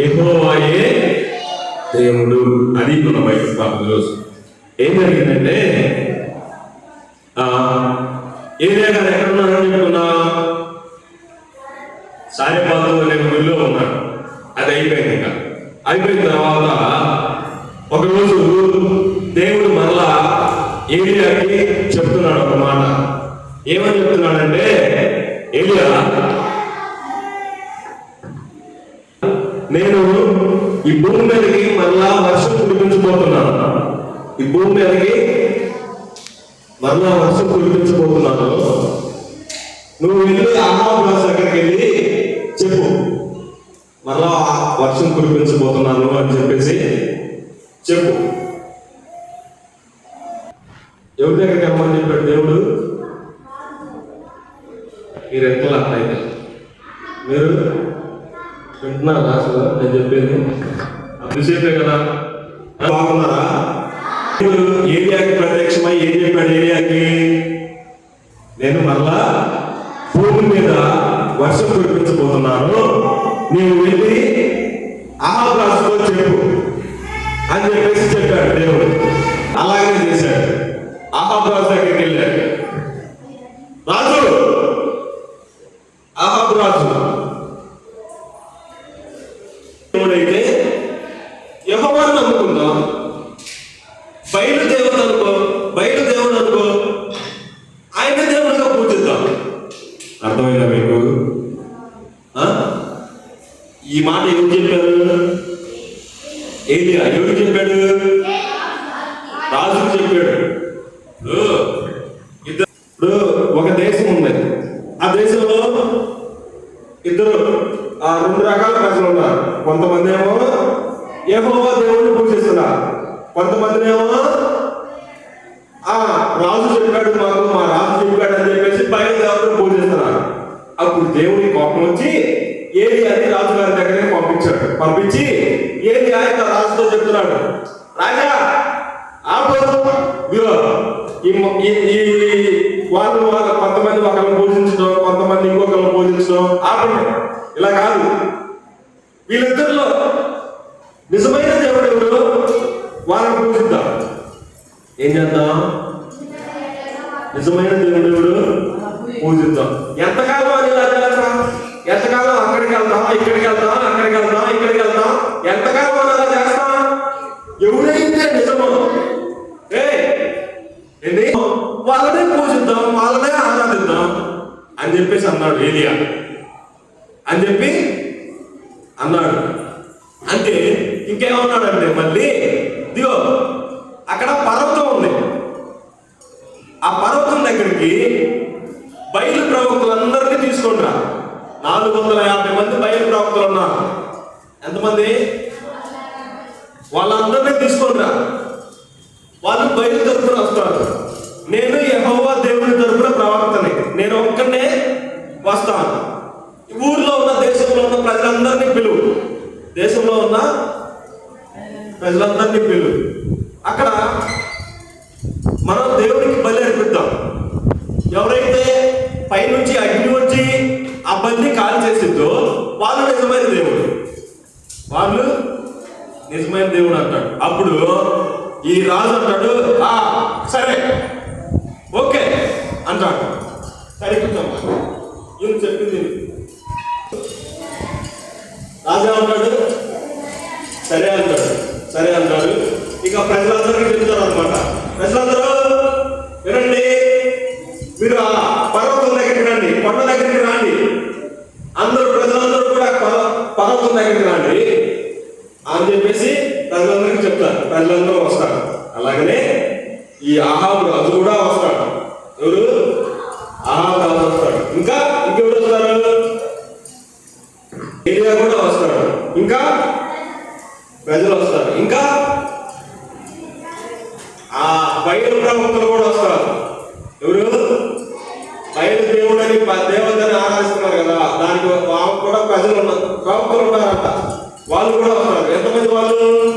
ఏహోవాయే దేవుడు అది మన బైబిల్ పాపం రోజు ఏం జరిగిందంటే ఏరియా గారు ఎక్కడ ఉన్నారని చెప్పుకున్నా సాయపాత్ర అనే ఊళ్ళో ఉన్నాడు అది అయిపోయింది ఇంకా. అయిపోయిన తర్వాత ఒకరోజు దేవుడు మరలా ఏలియాకి చెప్తున్నాడు ఒక మాట. ఏమని చెప్తున్నాడంటే ఏలియా ఈ భూమి మీదకి మరలా వర్షం కురిపించబోతున్నాను. ఈ భూమి మీదకి మరలా వర్షం కురిపించబోతున్నాను. నువ్వు వెళ్ళి రాజు దగ్గరికి వెళ్ళి చెప్పు. మరలా వర్షం కురిపించబోతున్నాను అని చెప్పేసి చెప్పు. ఎవరి దగ్గరికి వెళ్ళమని చెప్పాడు దేవుడు? మీరు ఎట్లా అయితే మీరు? వింటున్నారా అసలు నేను చెప్పేది. అభిషేకే కదా. బాగున్నారా? ఏరియాకి ప్రత్యక్షమై ఏం చెప్పాడు ఏరియాకి? నేను మరలా భూమి మీద వర్షం కురిపించబోతున్నాను. నీవు వెళ్ళి ఆహారాజుతో చెప్పు అని చెప్పేసి చెప్పాడు దేవుడు. అలాగనే చేశాడు. ఆహాబరాజు దగ్గరికి వెళ్ళాడు. రాజు ఆహాబు రాజు దేవుడైతే యహోవాన్ని నమ్ముకుందాం బయలు దేవత అనుకో బయలు దేవుడు అనుకో ఆయన దేవుడిగా పూజిద్దాం అర్థమైందా మీకు ఆ? ఈ మాట ఎవరు చెప్పారు? ఏలియా ఎవరు చెప్పాడు? రాజు చెప్పాడు. ఇప్పుడు ఇద్దరు ఒక దేశం ఉంది ఆ దేశంలో ఇద్దరు ఆ రెండు రకాల ప్రజలు ఉన్నారు. కొంతమంది ఏమో ఏహోవా దేవుడిని పూజిస్తున్నారు. కొంతమంది ఏమో ఆ రాజు చెప్పాడు మాకు మా రాజు చెప్పాడు అని చెప్పేసి పైన దేవుడిని పూజిస్తున్నారు. అప్పుడు దేవుడి కోపం వచ్చి ఏది అని రాజుగారి దగ్గరే పంపించాడు. పంపించి ఏది ఆయన రాజుతో చెప్తున్నాడు. రాజా ఆపు ఇదిగో, ఈ ఈ- వాళ్ళు వాళ్ళ కొంతమంది ఒకరిని పూజించడం కొంతమంది ఇంకొకరిని పూజించడం ఆపండి. ఇలా కాదు. వీళ్ళిద్దరిలో నిజమైన దేవుడు ఎవరు? వాళ్ళని పూజిద్దాం ఏం చేద్దాం? నిజమైన దేవుడు ఎవరు? పూజిద్దాం ఎంతకాలం అని ఇలా ఎంతకాలం అక్కడికి వెళ్తాం ఇక్కడికి వెళ్తాం అక్కడికి వెళ్తాం ఇక్కడికి వెళ్తాం? ఎంతకాలం అని అలా చేస్తాం ఎవరైతే నిజమో ఏ వాళ్ళనే పూజిద్దాం వాళ్ళనే ఆరాధిద్దాం అని చెప్పేసి అన్నాడు ఏలియా అని చెప్పి అన్నాడు. అంటే ఇంకేమన్నాడంటే మళ్ళీ దిగో అక్కడ పర్వతం ఉంది ఆ పర్వతం దగ్గరికి బయలు ప్రవక్తలందరినీ తీసుకుంటా నాలుగు వందల యాభై మంది బయలు ప్రవక్తలు ఉన్నారు ఎంతమంది వాళ్ళందరినీ తీసుకుంటా వాళ్ళు బయలు తరపున వస్తారు నేను యెహోవా దేవుని తరపున ప్రవక్తని నేను ఒక్కనే వస్తాను ఈ ఊర్లో ఉన్న దేశంలో ఉన్న ప్రజలందరినీ పిలువు దేశంలో ఉన్న ప్రజలందరినీ పిలువు అక్కడ మనం దేవుడికి బలి అర్పిద్దాం. ఎవరైతే పైనుంచి అగ్ని వచ్చి ఆ బలిని కాల్ చేసిద్దో వాళ్ళు నిజమైన దేవుడు. వాళ్ళు నిజమైన దేవుడు అంటాడు. అప్పుడు ఈ రాజు అంటాడు ఆ సరే ఓకే అంటాడు సరే కూర్చోమ్మా ఈయన చెప్పింది విను. రాజా అంటాడు సరే అంటాడు సరే అంటాడు ఇక ప్రజలందరికీ చెప్తారు అనమాట ప్రజలందరూ వినండి మీరు ఆ పర్వతం దగ్గరికి రండి కొండ దగ్గరికి రండి అందరూ ప్రజలందరూ కూడా పర్వ- పర్వతం దగ్గరికి రండి అని చెప్పేసి ప్రజలందరికీ చెప్తారు ప్రజలందరూ వస్తారు అలాగనే ఈ ఆహాబు రాజు కూడా వస్తాడు ఎవరు ఆహాబు రాజు వస్తాడు ఇంకా ఇంకెవరు వస్తారు ఏరియా కూడా వస్తాడు ఇంకా ప్రజలు వస్తారు ఇంకా ఆ బయలు ప్రముఖులు కూడా వస్తారు ఎవరు బయలు దేవుడు అని ప- దేవతని ఆరాధిస్తున్నారు కదా దానికి వాళ్ళు కూడా ప్రజలు ఉన్నారు ప్రముఖులు ఉన్నారంట వాళ్ళు కూడా వస్తారు ఎంతమంది వాళ్ళు?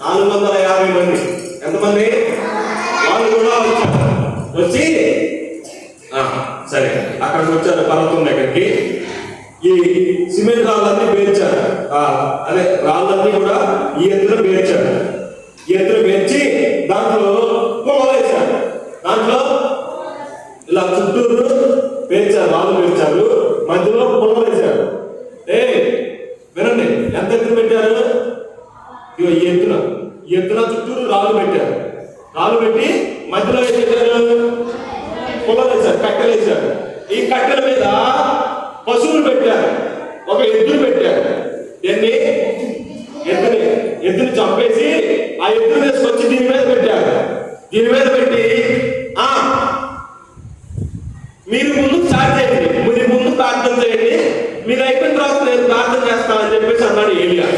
నాలుగు వందల యాభై మంది. ఎంతమంది? వాళ్ళు కూడా వచ్చారు. వచ్చి సరే. అక్కడికి వచ్చారు పర్వతం దగ్గరికి. ఈ సిమెంట్ రాళ్ళన్నీ పేర్చారు. అదే రాళ్ళన్నీ కూడా ఈ ఎత్తున పేర్చారు. ఈ ఎత్తున పేర్చి దాంట్లో వేశారు. దాంట్లో ఇలా చుట్టూరు పేర్చారు రాళ్ళు పేర్చారు. మధ్యలో పొగలేశారు ఏ వినండి ఎంత ఎత్తున పెట్టారు? ఇగో ఈ ఎత్తున ఈ ఎత్తున చుట్టూరు రాళ్ళు పెట్టారు. రాళ్ళు పెట్టి మధ్యలో ఏం వేశారు కట్టెలు వేశారు ఈ కట్టెల మీద పశువులు పెట్టారు ఒక ఎద్దును పెట్టారు. ఎన్ని ఎద్దుని ఎద్దుని చంపేసి ఆ ఎద్దుని తీసుకొచ్చి దీని మీద పెట్టారు. దీని మీద పెట్టి ఆ మీరు ముందు స్టార్ట్ చేయండి మీరు ముందు ప్రార్థన చేయండి మీరు అయిపోయిన తర్వాత నేను ప్రార్థన చేస్తానని చెప్పేసి అన్నాడు ఏలియా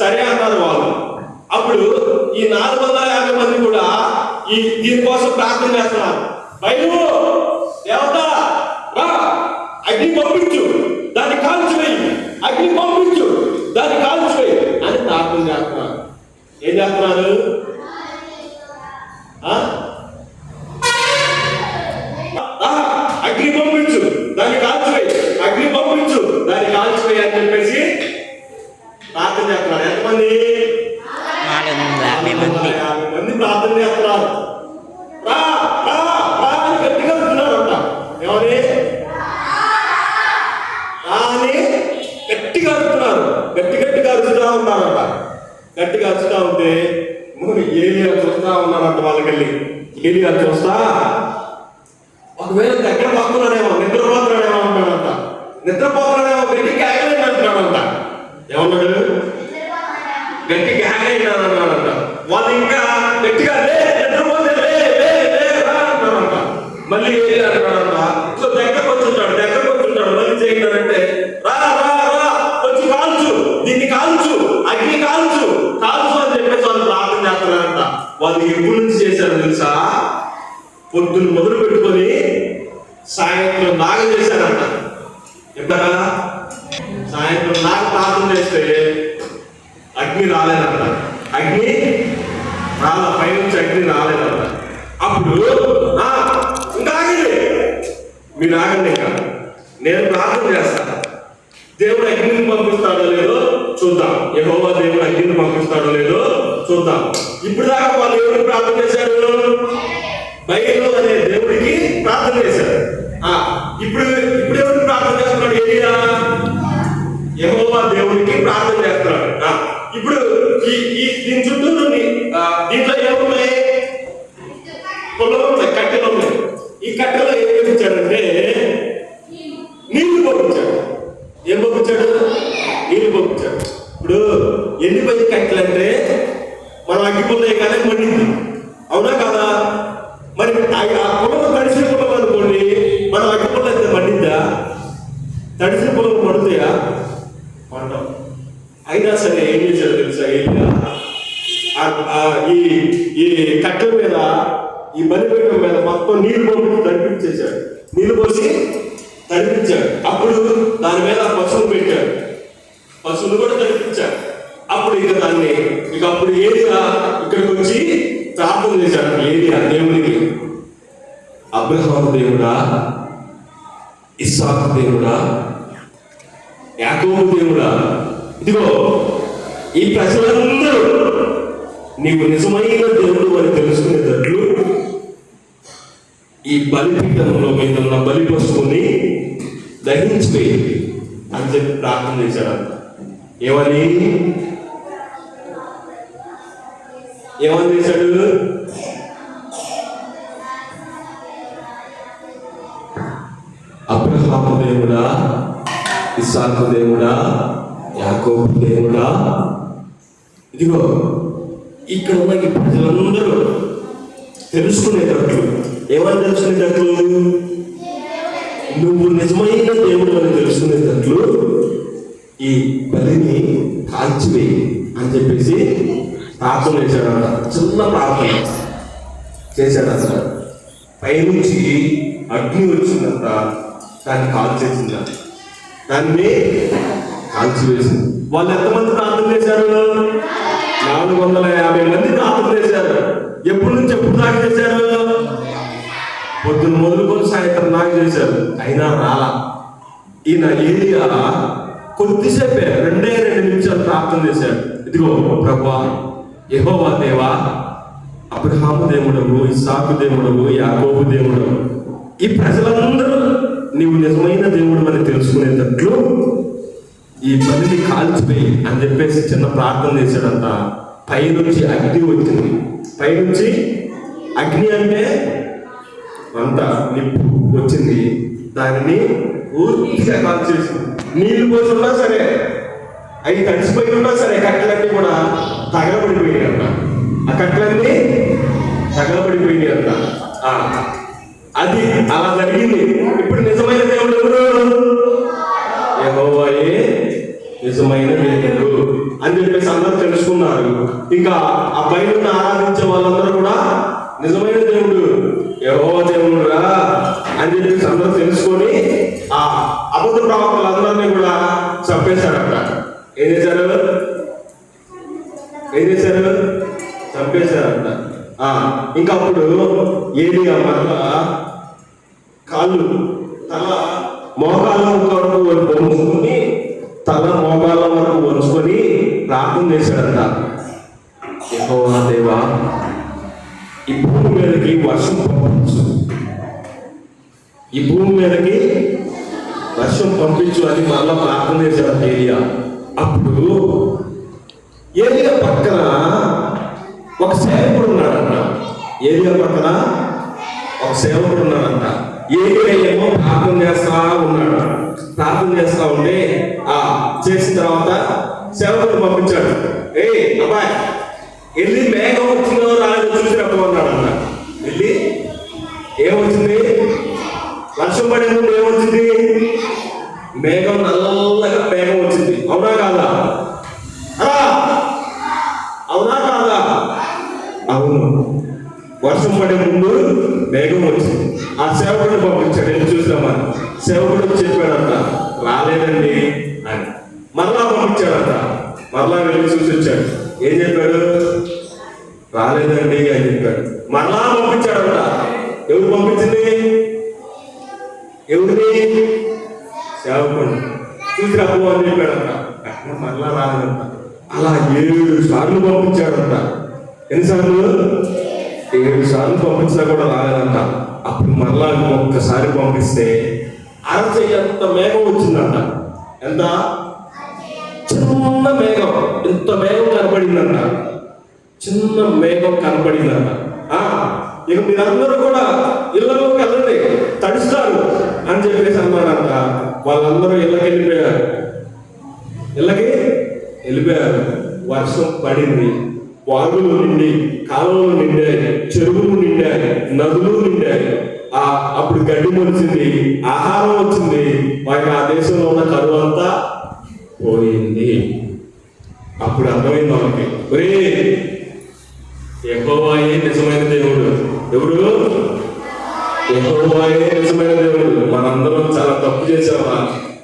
సరే అన్నారు వాళ్ళు అప్పుడు ఈ నాలుగు వందల యాభై మంది కూడా ఈ దీనికోసం ప్రార్థన చేస్తున్నారు బయలు దేవత రా అగ్ని పంపించు దాన్ని కాల్చివేయి. అగ్ని పంపించు దాన్ని కాల్చివేయి అని ప్రార్థన చేస్తున్నారు ఏం చేస్తున్నారు ఆ? ఆ, అగ్ని పంపించు దాన్ని కాల్చివేయి అగ్ని పంపించు దాన్ని కాల్చివేయి అని చెప్పేసి ప్రార్థన చేస్తున్నారు ఎంతమంది నాలుగు వందల యాభై మంది యాభై మంది ప్రార్థన చేస్తున్నారు రా రా రా అని గట్టిగా అంటున్నారు అంట ఏమని రా అని గట్టిగా అరుస్తున్నారు. గట్టి గట్టిగా అరుచుతా ఉన్నారంట. గట్టిగా అరుచుతా ఉంటే మరి ఏలియా చూస్తా ఉన్నారంట వాళ్ళకెళ్ళి. ఏలియా చూస్తా? ఒకవేళ దగ్గర పడుతున్నాడేమో నిద్రపోతున్నాడేమో అంటాడంట నిద్రపోతున్నాడేమో గట్టికి ఆగలేదు అంటున్నాడంట. ఏమన్నాడు? గట్టికి ఆగలేదు అన్నాడంట వాళ్ళు ఇంకా గట్టిగా లే నిద్రపోతే లే లే లే రా అంటారంట మళ్ళీ ఏలి అంటాడంట పొద్దున్న మొదలు పెట్టుకొని సాయంత్రం దాకా చేశారంట ఎంత సాయంత్రం నాగ ప్రార్థన చేస్తే అగ్ని రాలేదంట అగ్ని రాల? పైనుంచి అగ్ని రాలేదంట అప్పుడు ఇంకా ఆగండి మీరు ఆగండి ఇంకా. నేను ప్రార్థన చేస్తాను దేవుడు అగ్నిని పంపిస్తాడో లేదో చూద్దాం. యహోవా దేవుడు అగ్నిని పంపిస్తాడో లేదో చూద్దాం. ఇప్పుడు దాకా వాళ్ళు ఎవరు ప్రార్థన చేశారు? బయలు అనే దేవుడికి ప్రార్థన చేశారు ఆ, ఇప్పుడు ఇప్పుడు ఎవరికి ప్రార్థన చేస్తున్నాడు? ఏరియా యహోవా దేవుడికి ప్రార్థన చేస్తున్నాడు. ఆ, ఇప్పుడు ఈ ఈ దీని చుట్టూ దీంట్లో ఏమున్నాయి? పొలం ఉన్నాయి కట్టెలు ఉన్నాయి. ఈ కట్టెలో ఏం పంపించాడంటే నీళ్ళు పంపించాడు ఏం పంపించాడు నీళ్ళు పంపించాడు ఇప్పుడు ఎన్ని పది కట్టెలు అంటే మనం అగ్గిపుల్లే కానీ మండింది అవునా కదా మరి ఆ- ఆ పొలం తడిసిన పొలం అనుకోండి మనం అగ్గిపుల్ల అయితే మండిందా తడిసిన పొలం పడుతాయా పండం అయినా సరే ఏం చేశాడు తెలుసా? ఈ ఈ కట్టెల మీద ఈ బలిపీఠం మీద మొత్తం నీళ్ళు పోసి తడిపించేశాడు. నీళ్ళు పోసి తడిపించాడు. అప్పుడు దాని మీద పశువులు పెట్టాడు. పశువులు కూడా తడిపించాడు. అప్పుడు ఇక దాన్ని ఇక అప్పుడు ఏరియా ఇక్కడికి వచ్చి ప్రార్థన చేశాడు ఏరియా దేవునికి? అబ్రహాం దేవుడా? ఇస్సాకు దేవుడా? యాకోబు దేవుడా? ఇదిగో ఈ ప్రజలందరూ నీవు నిజమైన దేవుడు అని తెలుసుకునేటట్లు ఈ బలిపీఠంలో మీద ఉన్న బలి పశువుని దహించిపోయి అని చెప్పి ప్రార్థన చేశాడంట ఏమని? ఏమని చేశాడు? అబ్రహాము దేవుడా ఇస్సాకు దేవుడా యాకోబు దేవుడా? ఇదిగో ఇక్కడ ఉన్న ఈ ప్రజలందరూ తెలుసుకునేటట్లు ఏమని తెలుసుకునేటట్లు నువ్వు నిజమైన దేవుడు అని తెలుసుకునేటట్లు ఈ బలిని కాల్చివేయి అని చెప్పేసి ప్రార్థన చేశాడంట. చిన్న ప్రార్థన చేశాడంట. పైనుంచి అగ్ని వచ్చిందంట. దాన్ని కాల్చేసిందంట. దాన్ని కాల్చివేసింది వాళ్ళు ఎంతమంది ప్రార్థన చేశారు? నాలుగు వందల యాభై మంది ప్రార్థన చేశారు. ఎప్పటి నుంచి ఎప్పుడు దాకా చేశారు? పొద్దున్న మొదలుకొని సాయంత్రం దాకా చేశారు. అయినా రాలా. ఈయన ఏరియా కొద్దిసేపే రెండే రెండు నిమిషాలు ప్రార్థన చేశాడు. ఇదిగో ప్రభా యహోవా దేవా అబ్రహాము దేవుడవు ఇసాకు దేవుడవు యాకోబు దేవుడవు. ఈ ప్రజలందరూ నీవు నిజమైన దేవుడు అని తెలుసుకునేటట్లు ఈ పనిని కాల్చిపోయి అని చెప్పేసి చిన్న ప్రార్థన చేశాడంట. పైనుంచి అగ్ని వచ్చింది. పైనుంచి అగ్ని అంటే అంత నిప్పు వచ్చింది. దానిని పూర్తిగా కాల్చేసింది నీళ్ళు పోసి ఉన్నా సరే అవి తడిసిపోయి ఉన్నా సరే కట్టెలన్నీ కూడా తగలబడిపోయినాయి అంట ఆ కట్టెలన్నీ తగలబడిపోయినాయి అంట ఆ, అది అలా జరిగింది. ఇప్పుడు నిజమైన దేవుడు ఎవరు? ఏ నిజమైన దేవుడు అని చెప్పేసి అందరూ తెలుసుకున్నారు. ఇంకా ఆ పైన ఆరాధించే వాళ్ళందరూ కూడా నిజమైన దేవుడు ఎవో దేవుడురా అని చెప్పేసి అందరూ తెలుసుకొని ఆ అబద్ధ ప్రవక్తలందరినీ కూడా చంపేశారట. ఏం చేశారు? ఏం చేశారు? చంపేశారట. ఆ, ఇంకా అప్పుడు ఏది మరలా కాళ్ళు తల మోకాళ్ళ వరకు తల ప్రార్థన చేశాడంట దేవా ఈ భూమి మీదకి వర్షం పంపించు. ఈ భూమి మీదకి వర్షం పంపించు అని మళ్ళా ప్రార్థన చేశాడు ఏరియా అప్పుడు ఏరియా పక్కన ఒక సేవకుడు ఉన్నాడంట ఏరియా పక్కన ఒక సేవకుడు ఉన్నాడంట ఏరియా ఏమో ప్రార్థన చేస్తా ఉన్నాడు ప్రార్థన చేస్తా ఉంటే ఆ చేసిన తర్వాత సేవకుడు పంపించాడు ఏ అబ్బాయి వెళ్ళి మేఘం వచ్చిందో రాలేదో చూసి రమ్మన్నాడంట వెళ్ళి ఏమొచ్చింది వర్షం వచ్చింది మేఘం నల్లగా మేఘం వచ్చింది. అవునా కాదా? అవునా కాదా? అవును. వర్షం పడే ముందు మేఘం వచ్చింది. ఆ సేవకుడిని పంపించాడు ఎందుకు చూసామని సేవకుడు చెప్పాడంట రాలేదండి అని. మరలా పంపించాడంట. మరలా వెళ్ళి చూసి వచ్చాడు. ఏం చెప్పాడు? రాలేదండి అని చెప్పాడు. మరలా పంపించాడంట. ఎవరు పంపించింది? ఎవరిని సేవకుడు. చూసి రప్పు అని చెప్పాడంట. అక్కడ మరలా రాలేదంట. అలా ఏడు సార్లు పంపించాడంట. ఎన్నిసార్లు? ఏడు సార్లు పంపించినా కూడా రాలేదంట. అప్పుడు మరలా ఒక్కసారి పంపిస్తే అరచేయి అంత మేఘం వచ్చిందంట. ఎంత? చిన్న మేఘం. ఇంత మేఘం కనపడిందంట. చిన్న మేఘం కనపడిందంట. ఆ, ఇక మీరందరూ కూడా ఇళ్ళలోకి వెళ్ళండి తడుస్తారు అని చెప్పేసి అన్నాడంట వాళ్ళందరూ ఇళ్ళకి వెళ్ళిపోయారు. ఇళ్ళకి వెళ్ళిపోయారు. వర్షం పడింది వాగులు నిండి కాలువలు నిండాయి చెరువులు నిండాయి నదులు నిండాయి. ఆ అప్పుడు గడ్డి మొలిచింది ఆహారం వచ్చింది. వారికి ఆ దేశంలో ఉన్న కరువు అంతా పోయింది. అప్పుడు అర్థమైంది వాళ్ళకి ఒరే యెహోవాయే నిజమైన దేవుడు ఎవరు యెహోవాయే నిజమైన దేవుడు. మనందరం చాలా తప్పు చేసామా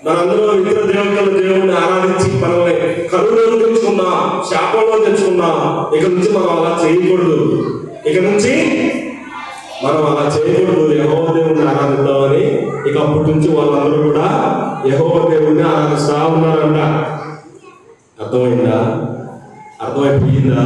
మనందరం ఇతర దేవతల దేవుడిని ఆరాధించి మనల్ని కరువులో తెచ్చుకున్నా శాపంలో తెచ్చుకున్నాం ఇక నుంచి మనం అలా చేయకూడదు. ఇక నుంచి మనం అలా చేయకూడదు. యహోవ దేవుడిని ఆరాధిద్దామని ఇక అప్పటి నుంచి వాళ్ళందరూ కూడా యహోవ దేవుడిని ఆరాధిస్తా ఉన్నారంట. అర్థమైందా? అర్థమైపోయిందా?